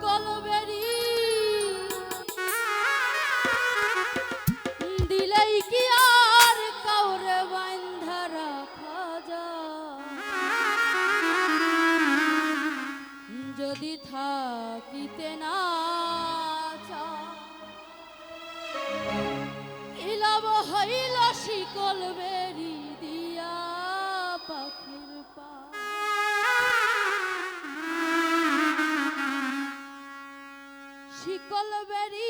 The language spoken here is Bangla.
শিকল বেরি দিলেই কি আর কাউরে বান্ধা রাখা যায়? যদি থাকিতে না হইল শিকল ফুল বেরি